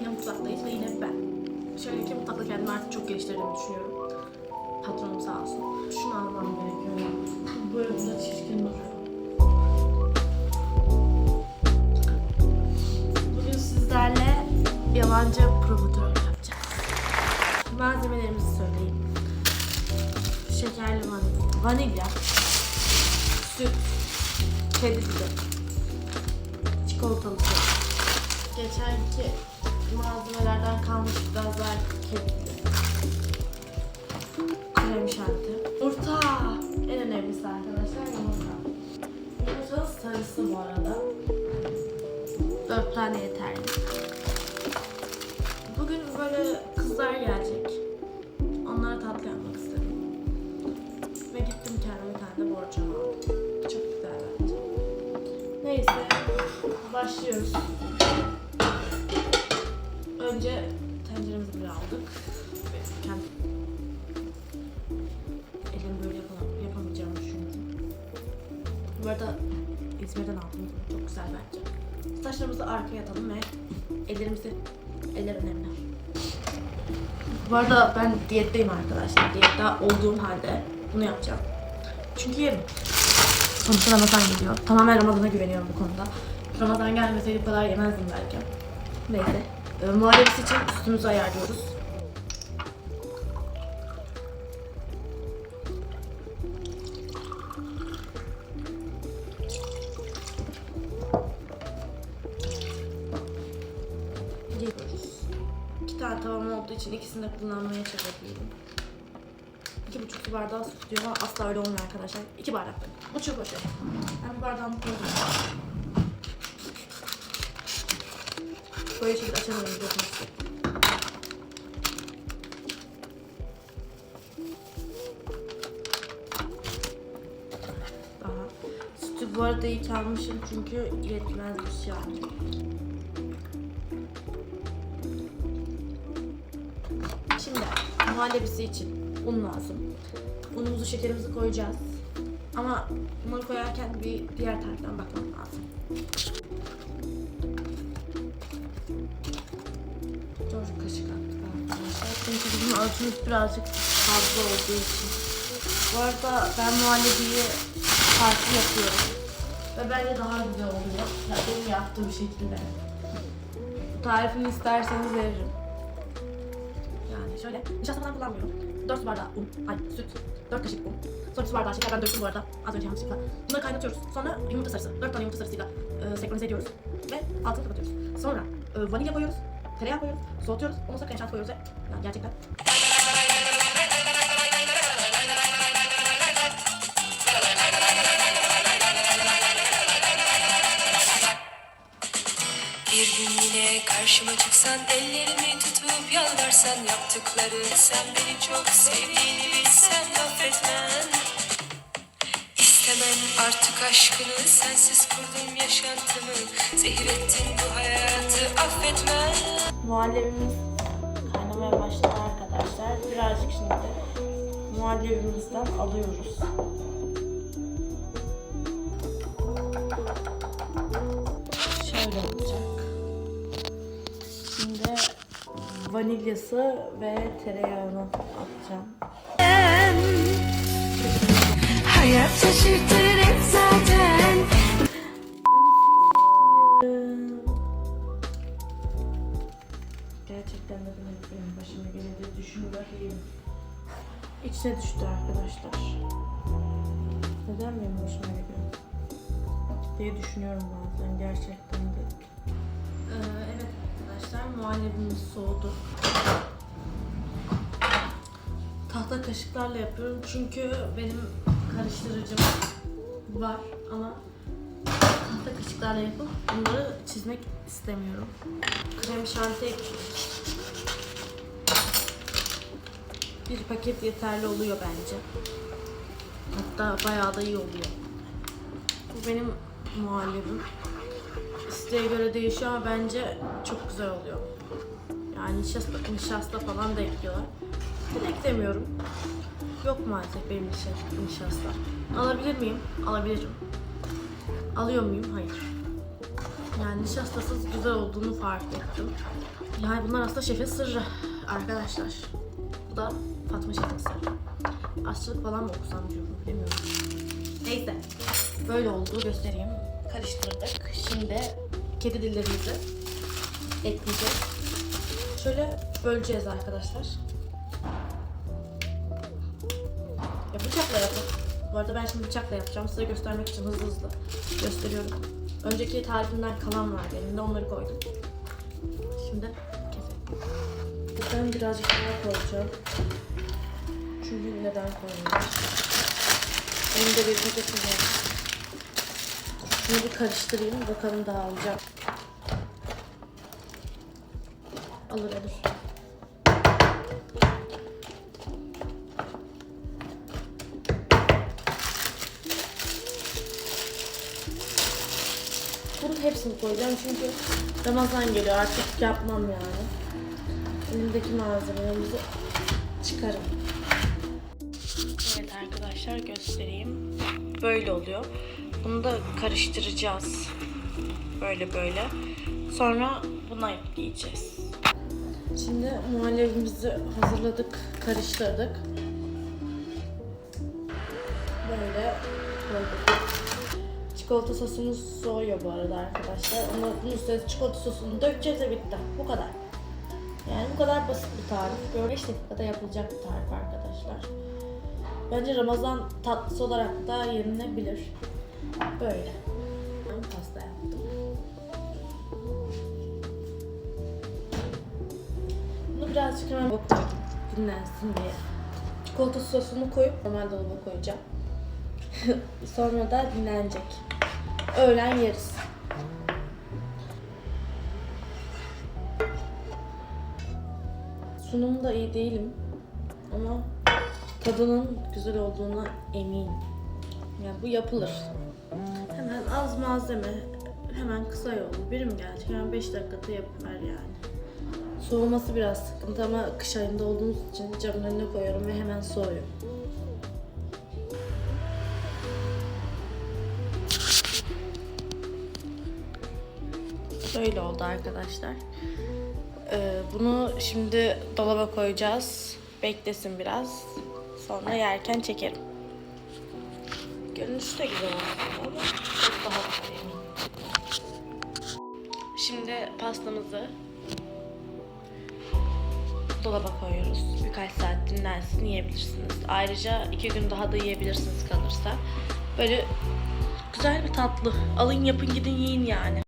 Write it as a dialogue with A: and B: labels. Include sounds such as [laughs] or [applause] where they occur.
A: yine mutfaktayız ve yine ben. Şöyle ki mutfakta kendimi artık çok geliştirdiğimi düşünüyorum. Patronum sağ olsun. Şunu almam gerekiyor. Böyle burada çirkin duruyor. Bugün sizlerle yalancı provokatör yapacağız. Malzemelerimizi söyleyeyim. Şekerli vanilya, vanilya süt, kedi sütü, çikolatalı süt. Geçenki malzemelerden kalmış biraz daha. Krem şanti. Yumurta. En önemlisi arkadaşlar yumurta. Yumurtanın sarısı bu arada. Dört tane yeterli. Bugün böyle kızlar gelecek. Onlara tatlı yapmak istedim. Ve gittim kendime kendi borcamı aldım. Çok güzel bence. Neyse başlıyoruz. Önce tenceremizi bir aldık. Kendi elim böyle yapamam, yapamayacağımı düşünüyorum. Bu arada İzmir'den aldım. Çok güzel bence. Saçlarımızı arkaya atalım ve ellerimizi, eller önemli. Bu arada ben diyetteyim arkadaşlar. Diyette olduğum halde bunu yapacağım. Çünkü yerim. Sonuçta Ramazan geliyor. Tamamen Ramazan'a güveniyorum bu konuda. Ramazan gelmeseydi bu kadar yemezdim belki. Neyse. Ee, muhallebisi için üstümüzü ayarlıyoruz. Yapıyoruz. İki tane tavam olduğu için ikisini de kullanmaya çalışıyorum. İki buçuk su bardağı süt diyor ama asla öyle olmuyor arkadaşlar. İki bardak. Bu çok hoş. Ben bu bardağımı koydum. Böyle şekilde açamıyorum dökmesi. Daha. Sütü bu arada iyi çalmışım çünkü yetmez bir şey yapacağım. Şimdi muhallebisi için un lazım. Unumuzu, şekerimizi koyacağız. Ama bunları koyarken bir diğer taraftan bakmam lazım. Dört kaşık attık arkadaşlar. Çünkü bizim ölçümüz birazcık fazla olduğu için. Bu arada ben muhallebiyi farklı yapıyorum. Ve bence daha güzel oluyor. Ya benim yaptığım şekilde. Bu tarifini isterseniz veririm. Yani şöyle, nişasta falan kullanmıyorum. 4 su bardağı un, ay süt, 4 kaşık un. Sonra su bardağı şeker ben döktüm bu arada. Az önce yanlışlıkla. Bunları kaynatıyoruz. Sonra yumurta sarısı, 4 tane yumurta sarısıyla e, senkronize ediyoruz. Ve altını kapatıyoruz. Sonra e, vanilya koyuyoruz, tereyağı koyuyoruz, soğutuyoruz. Ondan sonra krem koyuyoruz yani gerçekten.
B: Bir gün yine karşıma çıksan ellerimi tutup yalvarsan yaptıkları sen beni çok sevdiğini bilsen affetmem İstemem artık aşkını sensiz kurdum yaşantımı zehir ettin bu hayatı
A: muhallebimiz kaynamaya başladı arkadaşlar. Birazcık şimdi muhallebimizden alıyoruz. Şöyle olacak. Şimdi vanilyası ve tereyağını atacağım.
B: Hayat şaşırtır hep
A: Gerçekten de benim başıma gelince düşün bakayım. İçine düştü arkadaşlar. Neden benim başıma geliyor? diye düşünüyorum bazen gerçekten de. Ee, evet arkadaşlar muhallebimiz soğudu. Tahta kaşıklarla yapıyorum çünkü benim karıştırıcım var ama tahta kaşıklarla yapıp bunları çizmek istemiyorum. Krem şanti. Bir paket yeterli oluyor bence. Hatta bayağı da iyi oluyor. Bu benim muhallebim. İsteğe göre değişiyor ama bence çok güzel oluyor. Yani nişasta, nişasta falan da ekliyorlar. Ben eklemiyorum. Yok maalesef benim nişasta. Alabilir miyim? Alabilirim. Alıyor muyum? Hayır. Yani nişastasız güzel olduğunu fark ettim. Yani bunlar aslında şefin sırrı arkadaşlar. Bu da Fatma şefin sırrı. Aşçılık falan mı okusam diyorum bilmiyorum. Neyse. Böyle olduğu göstereyim. Karıştırdık. Şimdi kedi dillerimizi ekleyeceğiz. Şöyle böleceğiz arkadaşlar. Ya bıçakla yapın. Bu arada ben şimdi bıçakla yapacağım. Size göstermek için hızlı hızlı gösteriyorum. Önceki tarifimden kalan var benim de onları koydum. Şimdi keselim. Ben birazcık daha koyacağım. Çünkü neden koymuyorum? Elimde bir paketim var. Şunu bir karıştırayım. Bakalım daha alacak. Alır alır. Hepsini koyacağım çünkü Ramazan geliyor artık yapmam yani. Elimdeki malzemelerimizi çıkarım. Evet arkadaşlar göstereyim. Böyle oluyor. Bunu da karıştıracağız. Böyle böyle. Sonra buna ekleyeceğiz. Şimdi muhallebimizi hazırladık, karıştırdık. Böyle koyduk. Çikolata sosumuz soğuyor bu arada arkadaşlar. Ama bunun üstüne çikolata sosunu dökeceğiz ve bitti. Bu kadar. Yani bu kadar basit bir tarif. Böyle 5 dakikada yapılacak bir tarif arkadaşlar. Bence Ramazan tatlısı olarak da yenilebilir. Böyle. Ben pasta yaptım. Bunu birazcık hemen koydum. Dinlensin diye. Çikolata sosunu koyup normal dolaba koyacağım. [laughs] Sonra da dinlenecek. Öğlen yeriz. Sunumda iyi değilim. Ama tadının güzel olduğuna eminim. Yani bu yapılır. Hemen az malzeme, hemen kısa yol. Birim gelecek. Hemen 5 dakikada yapıver yani. Soğuması biraz sıkıntı ama kış ayında olduğumuz için camın önüne koyuyorum ve hemen soğuyor. Böyle oldu arkadaşlar. Ee, bunu şimdi dolaba koyacağız. Beklesin biraz. Sonra yerken çekerim. Görünüşü de güzel aslında ama çok daha güzel. Şimdi pastamızı dolaba koyuyoruz. Birkaç saat dinlensin yiyebilirsiniz. Ayrıca iki gün daha da yiyebilirsiniz kalırsa. Böyle güzel bir tatlı. Alın yapın gidin yiyin yani.